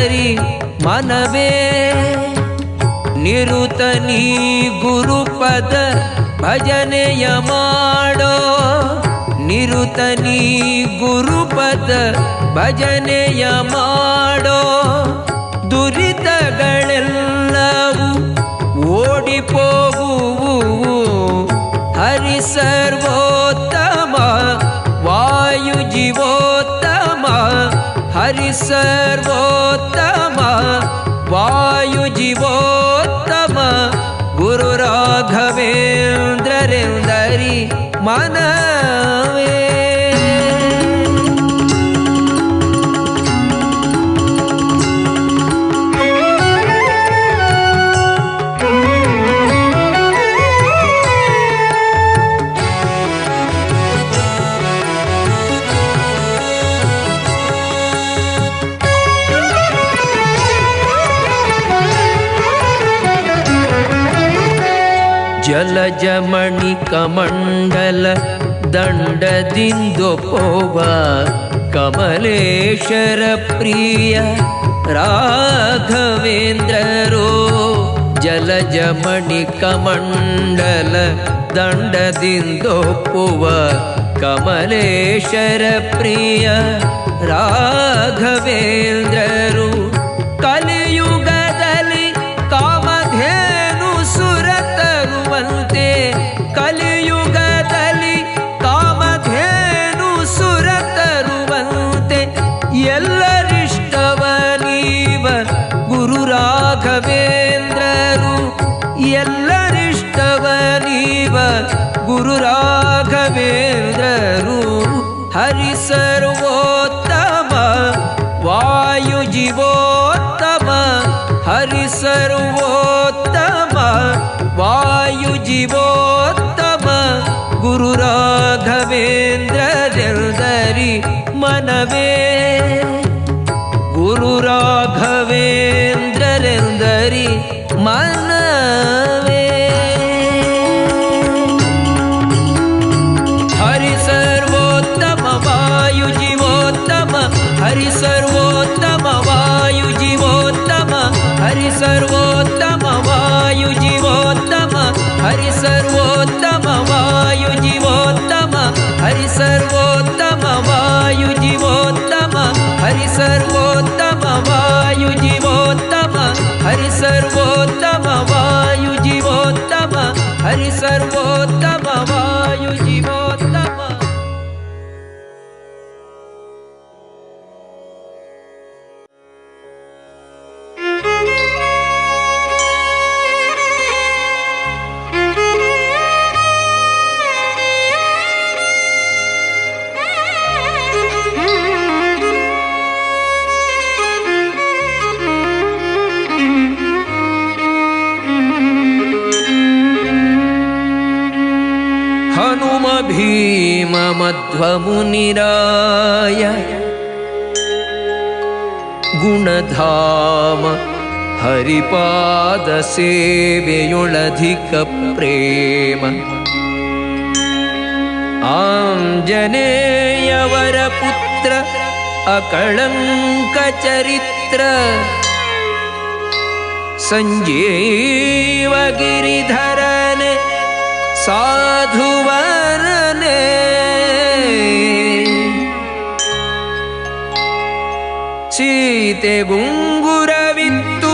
ಗುರುರಾಘವೇಂದ್ರರೆಂದರಿ ಮನವೇ ನಿರುತನಿ ಗುರುಪದ ಭಜನೆಯ ಮಾಡೋ. ನಿರುತನಿ ಗುರುಪದ ಭಜನೆಯ ಮಾಡೋ. ದುರಿತಗಳೆಲ್ಲವೂ ಓಡಿಪೋಗುವು ಹರಿ ಸರ್ವೋತ್ತಮ सर्वोत्तम वायुजीवोत्तम गुरुराघवेन्द्ररेन्दरि गुरुराघवेन्द्ररेन्दरी मन जमणि कमण्डल दण्ड दीन्दो पोवा कमलेश्वरप्रिया राघवेन्द्र रो जल जि कमण्डल दण्ड ராகவே குரு ராகவேந்திரந்தரி மனவே. ஹரி சர்வோத்தம வாயு ஜீவோத்தம ஹரி சர்வோத்தம வாயு ஜீவோத்தம ஹரி சர்வோத்தம सर्वोत्तम वायुजिवोत्तम हरि सर्वोत्तम वायुजिमोत्तम हरि सर्वोत्तम। भीममध्वमुनिराय गुणधाम हरिपादसेवयुणधिकप्रेम आञ्जनेयवरपुत्र अकळङ्कचरित्र सञ्जीवगिरिधरन् साधुवा ಸೀತೆ ಗುಂಗುರವಿತ್ತು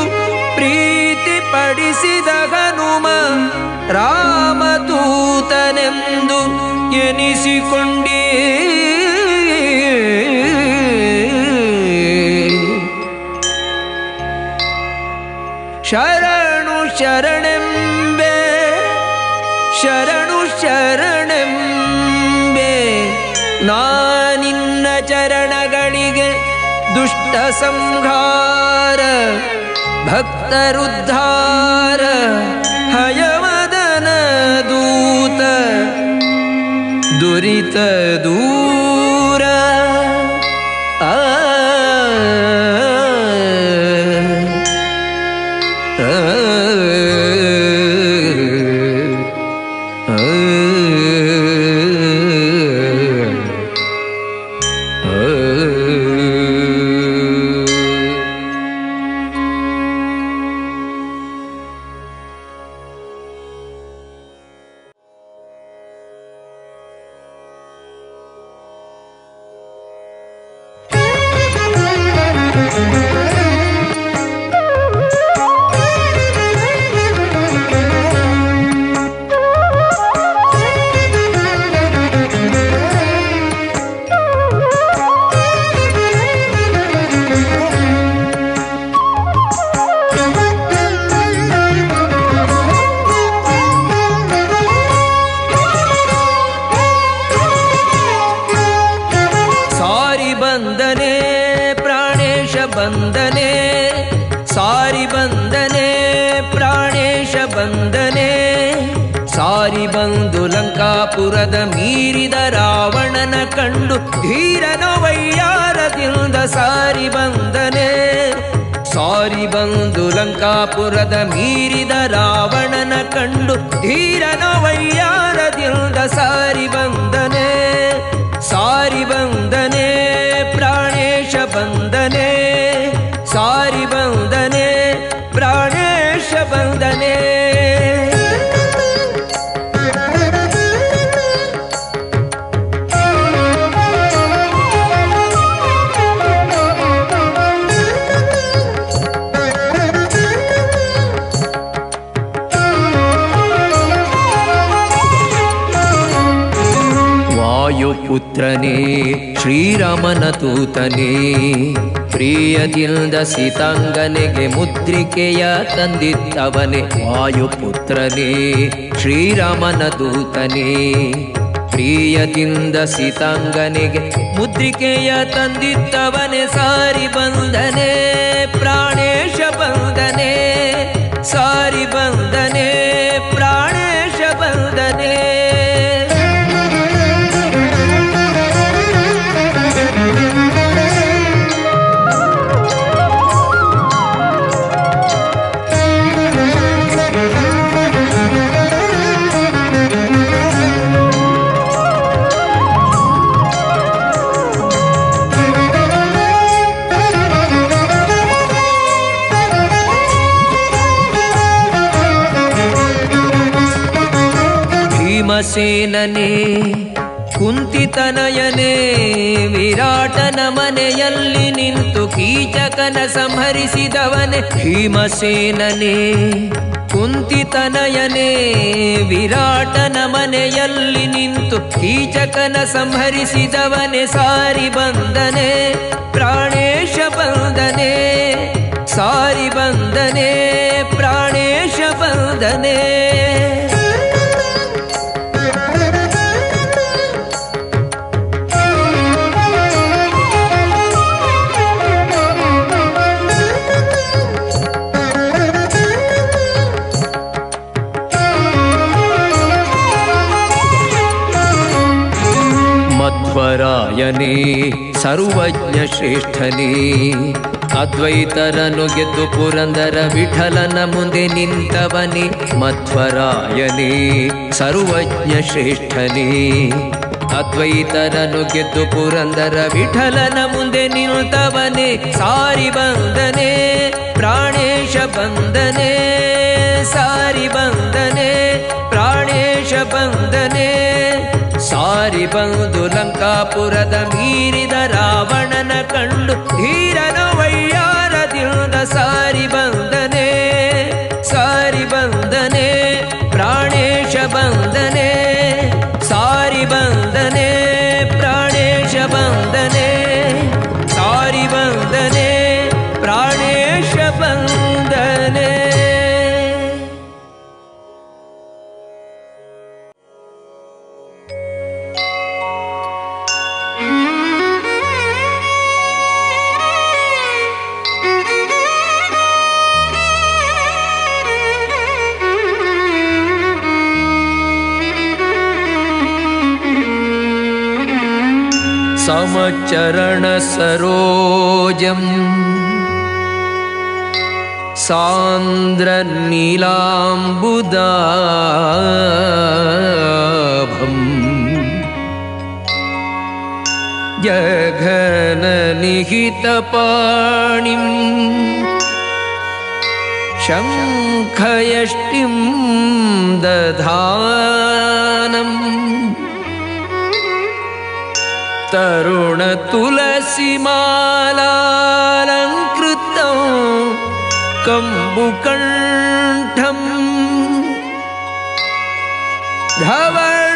ಪ್ರೀತಿ ಪಡಿಸಿದ ಹನುಮ ರಾಮದೂತನೆಂದು ಎನಿಸಿಕೊಂಡೇ ಶರಣು ಶರಣೆಂಬೆ ಶರಣು ಶರಣೆಂಬೆ ಚರಣಗಳಿಗೆ ದುಷ್ಟ ಸಂಹಾರ ಭಕ್ತರುದ್ಧಾರ ಹಯವದನ ದೂತ ದುರಿತ ದೂರ ಬಂದನೆ, ಸಾರಿ ಬಂದನೆ, ಪ್ರಾಣೇಶ ಬಂದನೆ. ಸಾರಿ ಬಂದು ಲಂಕಾಪುರದ ಮೀರಿದ ರಾವಣನ ಕಂಡು ಧೀರನ ವೈಯಾರದಿಂದ ಸಾರಿ ಬಂದನೆ. ಸಾರಿ ಬಂದು ಲಂಕಾಪುರದ ಮೀರಿದ ರಾವಣನ ಕಂಡು ಧೀರನ ವೈಯಾರದಿಂದ ಸಾರಿ ಬಂದನೆ. ಸಾರಿ ಬಂದನೆ, ಪ್ರಾಣೇಶ ಬಂದನೆ. सारि बन्दन ವಾಯುಪುತ್ರನೇ ಶ್ರೀರಾಮನ ತೂತನೇ ಪ್ರಿಯದಿಂದ ಸೀತಾಂಗನೆಗೆ ಮುದ್ರಿಕೆಯ ತಂದಿತ್ತವನೇ ವಾಯುಪುತ್ರನೇ ಶ್ರೀರಾಮನ ದೂತನೇ ಪ್ರಿಯದಿಂದ ಸೀತಾಂಗನೆಗೆ ಮುದ್ರಿಕೆಯ ತಂದಿತ್ತವನೆ ಸಾರಿ ಬಂದನೆ ಪ್ರಾಣೇಶ ಬಂದನೆ ಸಾರಿ ಬಂದನೆ ಭೀಮಸೇನನೇ ಕುಂತಿತನಯನೇ, ವಿರಾಟನ ಮನೆಯಲ್ಲಿ ನಿಂತು ಕೀಚಕನ ಸಂಹರಿಸಿದವನೇ ಭೀಮಸೇನನೇ, ಕುಂತಿತನಯನೇ, ವಿರಾಟನ ಮನೆಯಲ್ಲಿ ನಿಂತು ಕೀಚಕನ ಸಂಹರಿಸಿದವನೇ ಸಾರಿ ಬಂದನೆ ಪ್ರಾಣೇಶ ಮಧ್ವರಾಯನೇ ಸರ್ವಜ್ಞ ಶ್ರೇಷ್ಠನೇ. ಅದ್ವೈತರನು ಗೆದ್ದು ಪುರಂದರ ವಿಠಲನ ಮುಂದೆ ನಿಂತವನೇ ಮಧ್ವರಾಯನೇ, ಸರ್ವಜ್ಞ ಶ್ರೇಷ್ಠನೇ. ಅದ್ವೈತರನು ಗೆದ್ದು ಪುರಂದರ ವಿಠಲನ ಮುಂದೆ ನಿಂತವನೇ ಸಾರಿ ಬಂದನೆ, ಪ್ರಾಣೇಶ ಬಂದನೆ, ಸಾರಿ ಬಂದನೆ, ಪ್ರಾಣೇಶ ಬಂದನೆ. ಸಾರಿ ಬಂದು ಲಂಕಾಪುರದ ಮೀರಿದ ರಾವಣನ सान्द्रनीलाम्बुदाभम्। जघननिहितपाणिम्। शङ्खयष्टिं दधानम्। तरुणतुलसीमालालङ्कृतं कम्बुकण्ठम्। कम्बुकण्ठम्चिरगा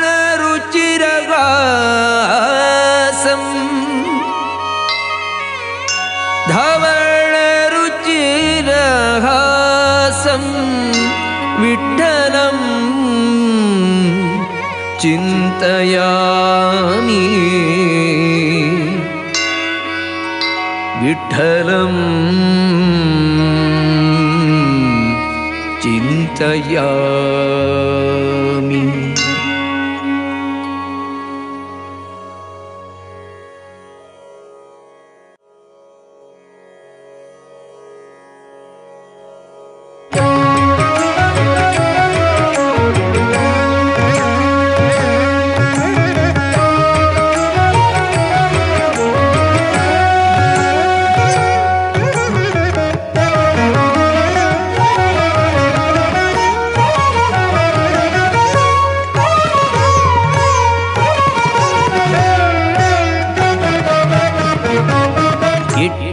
धावणरुचिरहासं विठ्ठलम् चिन्तयामि। विठ्ठलम् تیار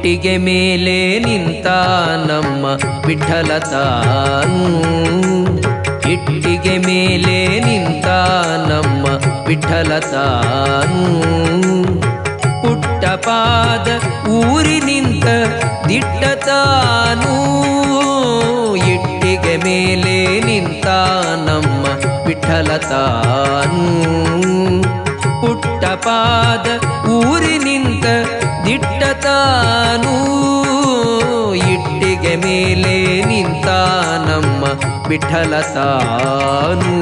ಇಟ್ಟಿಗೆ ಮೇಲೆ ನಿಂತ ನಮ್ಮ ವಿಠಲ ತಾನು. ಇಟ್ಟಿಗೆ ಮೇಲೆ ನಿಂತ ನಮ್ಮ ವಿಠಲ ತಾನು. ಪುಟ್ಟ ಪಾದ ಊರಿ ನಿಂತ ದಿಟ್ಟ ತಾನು. ಇಟ್ಟಿಗೆ ಮೇಲೆ ನಿಂತ ನಮ್ಮ ವಿಠಲ ತಾನು. ಪುಟ್ಟ ಊರಿ ತಾನು ಇಟ್ಟಿಗೆ ಮೇಲೆ ನಿಂತ ನಮ್ಮ ವಿಠಲ ತಾನು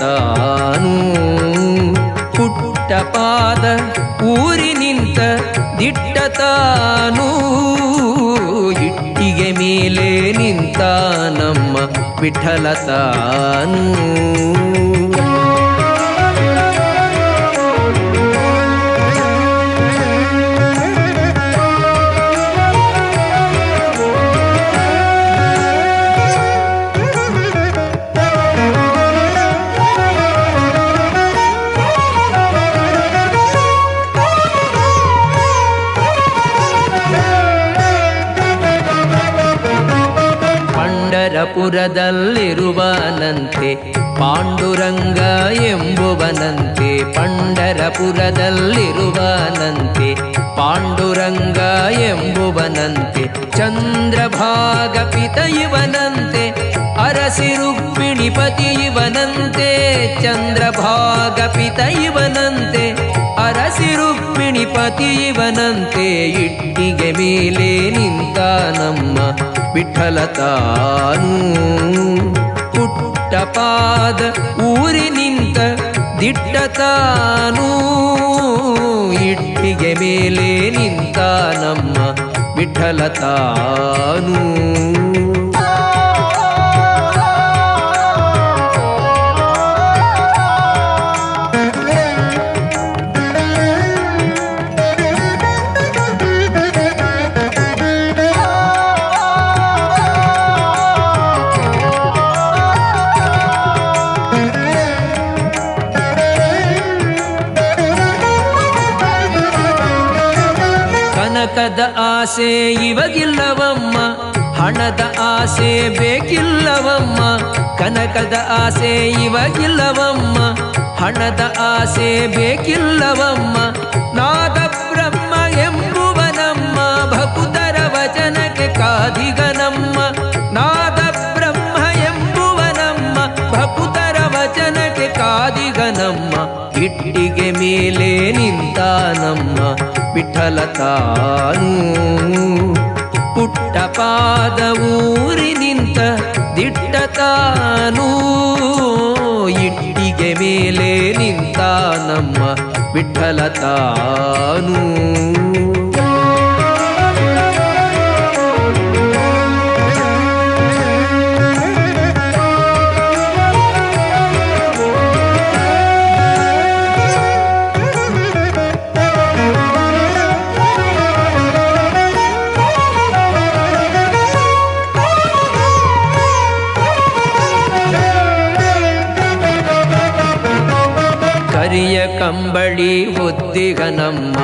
ತಾನು ಪುಟ್ಟ ಪಾದ ಊರಿ ನಿಂತ ದಿಟ್ಟ ತಾನು ಇಟ್ಟಿಗೆ ಮೇಲೆ ನಿಂತ ನಮ್ಮ ವಿಠಲ ತಾನು. ಪಂಡರಪುರದಲ್ಲಿರುವನಂತೆ ಪಾಂಡುರಂಗ ಎಂಬುವನಂತೆ ಪಂಡರಪುರದಲ್ಲಿರುವನಂತೆ ಪಾಂಡುರಂಗ ಎಂಬುವನಂತೆ ಚಂದ್ರಭಾಗ ಪಿತ ಇವನಂತೆ. ಅರಸಿ ರುಕ್ಮಿಣಿಪತಿ ಇವನಂತೆ ಚಂದ್ರಭಾಗ ಪಿತ ಇವನಂತೆ ಅರಸಿ ರುಕ್ಮಿಣಿಪತಿ ಇವನಂತೆ ಇಟ್ಟಿಗೆ ಮೇಲೆ ನಿಂತ ನಮ್ಮ ವಿಠಲ ತಾನು ಪುಟ್ಟ ಪಾದ ಊರಿ ನಿಂತ ದಿಟ್ಟ ತಾನು ಇಟ್ಟಿಗೆ ಮೇಲೆ ನಿಂತ ನಮ್ಮ ವಿಠಲ ಆಸೆ ಇವಗಿಲ್ಲವಮ್ಮ ಹಣದ ಆಸೆ ಬೇಕಿಲ್ಲವಮ್ಮ ಕನಕದ ಆಸೆ ಇವಗಿಲ್ಲವಮ್ಮ ಹಣದ ಆಸೆ ಬೇಕಿಲ್ಲವಮ್ಮ ನಾದ ಬ್ರಹ್ಮ ಎಂಬುವನಮ್ಮ ಭಕುತರ ವಚನಕ್ಕೆ ಕಾದಿಗನಮ್ಮ ನಾದ ಬ್ರಹ್ಮ ಎಂಬುವನಮ್ಮ ಭಕುತರ ವಚನಕ್ಕೆ ಕಾದಿಗನಮ್ಮ ಇಟ್ಟಿಗೆ ಮೇಲೆ ನಿಂತಾನಮ್ಮ ವಿಠಲ ತಾನು ಪುಟ್ಟ ಪಾದ ಊರಿ ನಿಂತ ದಿಟ್ಟ ತಾನು. ಇಟ್ಟಿಗೆ ಮೇಲೆ ನಿಂತ ನಮ್ಮ ತಾನು. ಕಂಬಳಿ ಒದ್ದಿಗನಮ್ಮ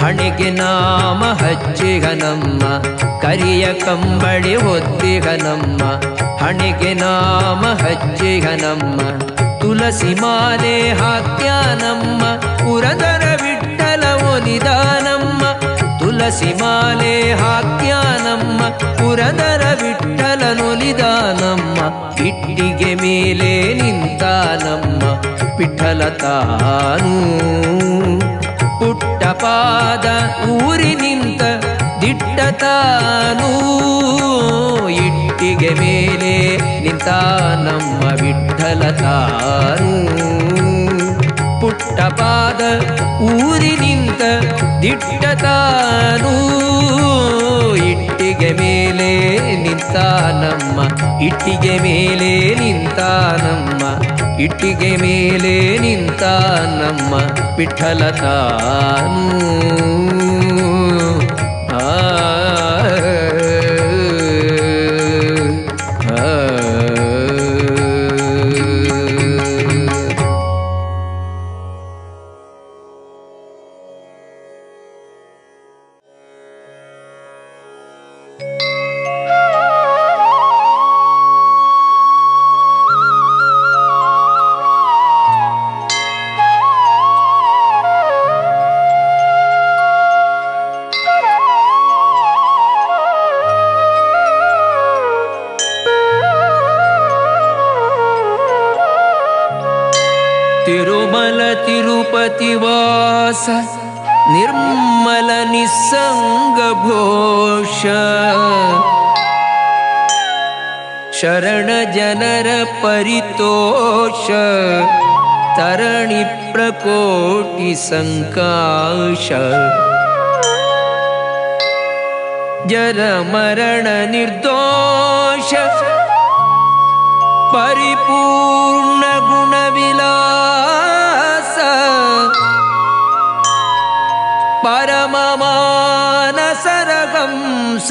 ಹಣಿಗೆ ನಾಮ ಹಚ್ಚಿಗನಮ್ಮ ಕರಿಯ ಕಂಬಳಿ ಒದ್ದಿಗನಮ್ಮ ಹಣಿಗೆ ನಾಮ ಹಚ್ಚಿಗನಮ್ಮ ತುಳಸಿ ಮಾಲೆ ಹಾಕ್ಯಾನಮ್ಮ ಪುರದರ ವಿಠಲ ಒಲಿದಾನಮ್ಮ ತುಳಸಿ ಮಾಲೆ ಹಾಕ್ಯಾನಮ್ಮ ಪುರದರ ವಿಠಲನೊಲಿದಾನಮ್ಮ ಇಟ್ಟಿಗೆ ಮೇಲೆ ನಿಂತಾನಮ್ಮ ವಿಠಲ ತಾನು. ಪುಟ್ಟಪಾದ ಊರಿ ನಿಂತ ದಿಟ್ಟ ತಾನು. ಇಟ್ಟಿಗೆ ಮೇಲೆ ನಿಂತಾನಮ್ಮ ವಿಠಲ ತಾನು. ಪುಟ್ಟಪಾದ ಊರಿ ನಿಂತ ದಿಟ್ಟ ತಾನು. ಇಟ್ಟಿಗೆ ಮೇಲೆ ನಿಂತಾನಮ್ಮ ಇಟ್ಟಿಗೆ ಮೇಲೆ ನಿಂತಾನಮ್ಮ ಇಟ್ಟಿಗೆ ಮೇಲೆ ನಿಂತಾನಮ್ಮ ನಮ್ಮ ತಾನು शरणजनर परितोष तरणि प्रकोटिसङ्काश जरमरणनिर्दोष परिपूर्णगुणविलास परममानसरगंस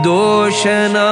दोषनाश।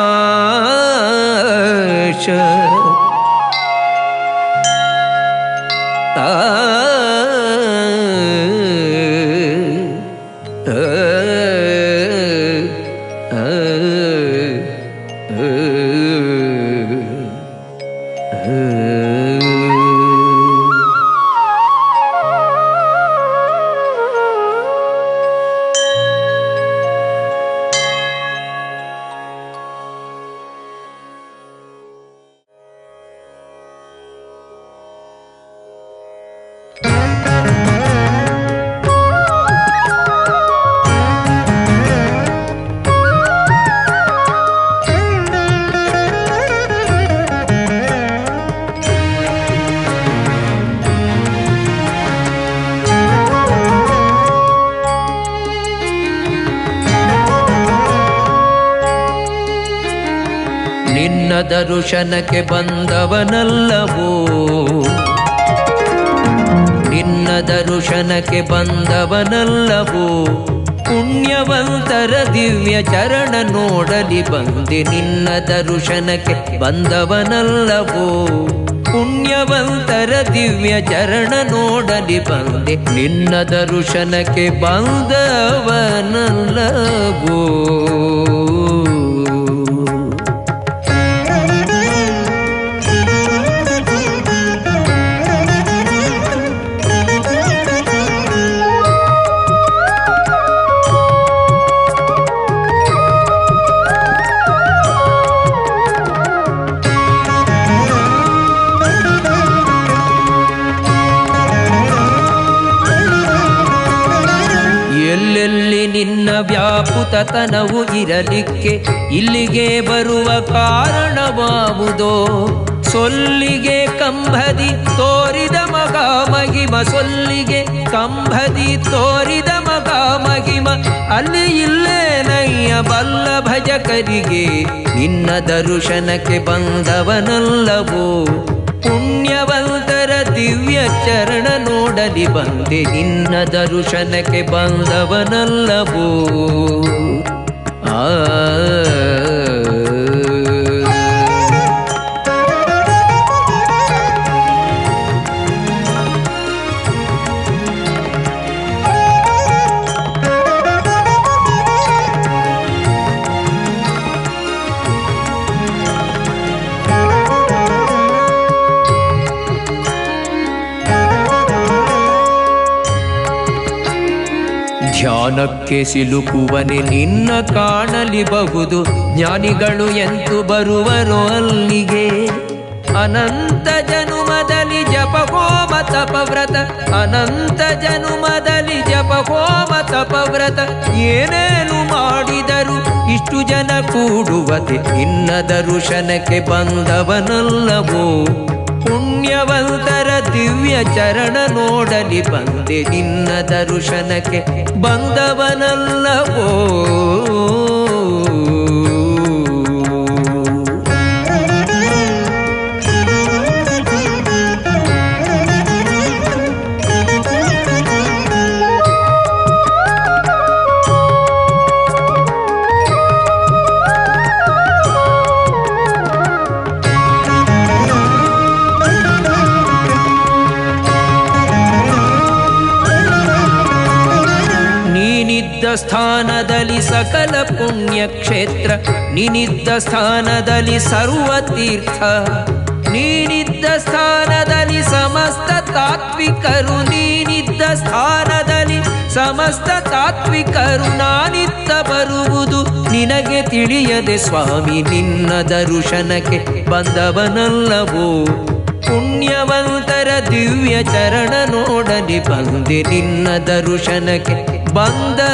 ದರುಶನಕ್ಕೆ ಬಂದವನಲ್ಲವೋ? ನಿನ್ನ ದರುಶನಕ್ಕೆ ಬಂದವನಲ್ಲವೋ? ಪುಣ್ಯವಂತರ ದಿವ್ಯ ಚರಣ ನೋಡಲಿ ಬಂದೆ ನಿನ್ನ ದರುಶನಕ್ಕೆ ಬಂದವನಲ್ಲವೋ? ಪುಣ್ಯವಂತರ ದಿವ್ಯ ಚರಣ ನೋಡಲಿ ಬಂದೆ ನಿನ್ನ ದರುಶನಕ್ಕೆ ಬಂದವನಲ್ಲವೋ? ವ್ಯಾಪುತತನವು ಇರಲಿಕ್ಕೆ ಇಲ್ಲಿಗೆ ಬರುವ ಕಾರಣವಾವುದೋ? ಸೊಲ್ಲಿಗೆ ಕಂಬದಿ ತೋರಿದ ಮಗ ಮಗಿಮ ಸೊಲ್ಲಿಗೆ ಕಂಬದಿ ತೋರಿದ ಮಗ ಮಗಿಮ ಅಲ್ಲಿ ಇಲ್ಲೇ ನಯ್ಯ ಬಲ್ಲ ಭಜಕರಿಗೆ ನಿನ್ನ ದರುಶನಕ್ಕೆ ಬಂದವನಲ್ಲವೋ? ಚರಣ ನೋಡಲಿ ಬಂದೆ ನಿನ್ನ ದರುಶನಕ್ಕೆ ಬಂದವನಲ್ಲವೋ? ಆ ಧ್ಯಾನಕ್ಕೆ ಸಿಲುಕುವನೆ ನಿನ್ನ ಕಾಣಲಿಬಹುದು. ಜ್ಞಾನಿಗಳು ಎಂತು ಬರುವರೋ ಅಲ್ಲಿಗೆ. ಅನಂತ ಜನುಮದಲ್ಲಿ ಜಪ ಹೋಮ ತಪವ್ರತ. ಅನಂತ ಜನುಮದಲ್ಲಿ ಜಪ ಹೋಮ ತಪವ್ರತ. ಏನೇನು ಮಾಡಿದರು ಇಷ್ಟು ಜನ ಕೂಡುವತೆ. ನಿನ್ನ ದರುಶನಕ್ಕೆ ಬಂದವನಲ್ಲವೋ. ಪುಣ್ಯವಂತರ ದಿವ್ಯ ಚರಣ ನೋಡಲಿ ಬಂದೆ ನಿನ್ನ ದರುಶನಕ್ಕೆ ಬಂದವನಲ್ಲವೋ. ಸ್ಥಾನದಲ್ಲಿ ಸಕಲ ಪುಣ್ಯ ಕ್ಷೇತ್ರ ನಿನಿದ್ದ ಸ್ಥಾನದಲ್ಲಿ ಸರ್ವ ತೀರ್ಥ ನೀನಿದ್ದ ಸ್ಥಾನದಲ್ಲಿ ಸಮಸ್ತ ತಾತ್ವಿಕರು, ನೀನಿದ್ದ ಸ್ಥಾನದಲ್ಲಿ ಸಮಸ್ತ ತಾತ್ವಿಕರು, ನಾನಿತ್ತ ಬರುವುದು ನಿನಗೆ ತಿಳಿಯದೆ ಸ್ವಾಮಿ, ನಿನ್ನ ದರುಶನಕ್ಕೆ ಬಂದವನಲ್ಲವೋ? ಪುಣ್ಯವಂತರ ದಿವ್ಯ ಚರಣ ನೋಡಲಿ ಬಂದೆ ನಿನ್ನ ದರುಶನಕ್ಕೆ. ಬಂದವನಲ್ಲವೋ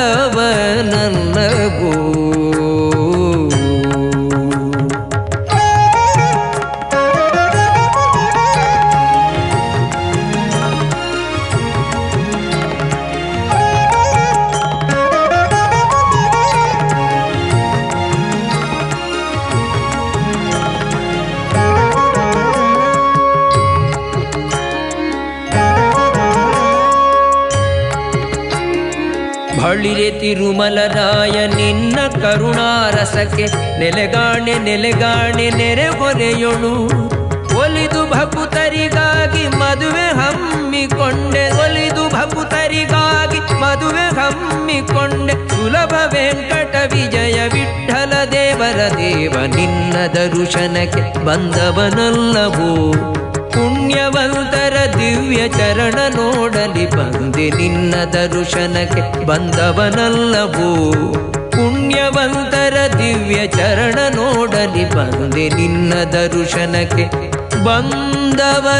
ಬಳಿರೆ ತಿರುಮಲರಾಯ ನಿನ್ನ ಕರುಣಾರಸಕ್ಕೆ ನೆಲೆಗಾಣೆ ನೆಲೆಗಾಣೆ ನೆರೆ ಹೊರೆಯೊಳು. ಒಲಿದು ಭಕುತರಿಗಾಗಿ ಮದುವೆ ಹಮ್ಮಿಕೊಂಡೆ. ಒಲಿದು ಭಕುತರಿಗಾಗಿ ಮದುವೆ ಹಮ್ಮಿಕೊಂಡೆ. ಸುಲಭ ವೆಂಕಟ ವಿಜಯ ವಿಠಲ ದೇವರ ದೇವ ನಿನ್ನ ದರುಶನಕ್ಕೆ ಬಂದವನಲ್ಲವೋ. ಪುಣ್ಯವಂತರ ದಿವ್ಯ ಚರಣ ನೋಡಲಿ ಬಂದೆ ನಿನ್ನ ದರುಶನಕ್ಕೆ ಬಂದವನಲ್ಲವೋ? ಪುಣ್ಯವಂತರ ದಿವ್ಯ ಚರಣ ನೋಡಲಿ ಬಂದೆ ನಿನ್ನ ದರುಶನಕ್ಕೆ ಬಂದವನಲ್ಲವೋ?